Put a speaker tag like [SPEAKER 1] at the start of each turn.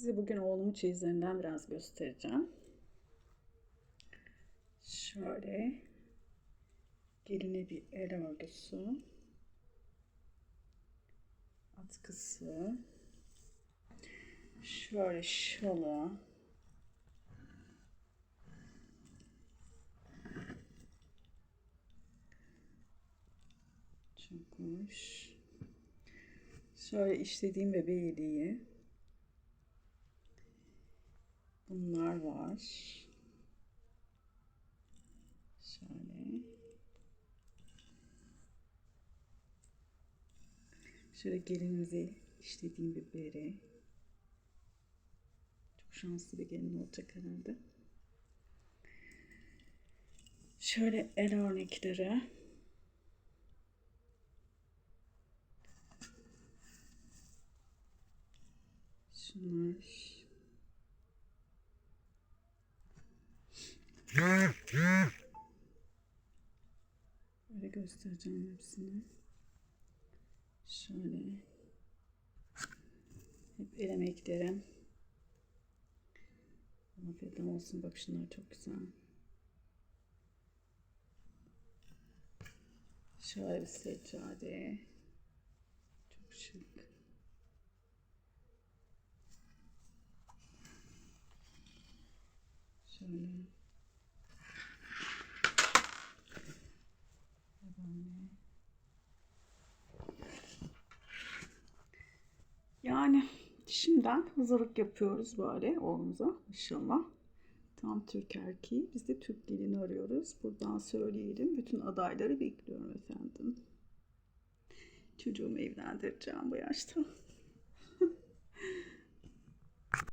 [SPEAKER 1] Size bugün oğlumun çeyizlerinden biraz göstereceğim. Şöyle geline bir el örgüsü, atkısı, şöyle şalı, çok hoş. Şöyle işlediğim bebe var. Şöyle. Şöyle gelinize işlediğim bir bere. Çok şanslı bir gelin olacak herhalde. Şöyle el örnekleri. Şunlar. Böyle göstereceğim hepsini. Şöyle. Hep el emeklerim. Afiyet olsun. Bak şunlar çok güzel. Şöyle bir seccade. Çok şık. Şöyle. Böyle. Yani şimdiden hazırlık yapıyoruz böyle oğlumuza inşallah. Tam Türk erkeği. Biz de Türk gelini arıyoruz. Buradan söyleyelim. Bütün adayları bekliyorum efendim. Çocuğumu evlendireceğim bu yaşta.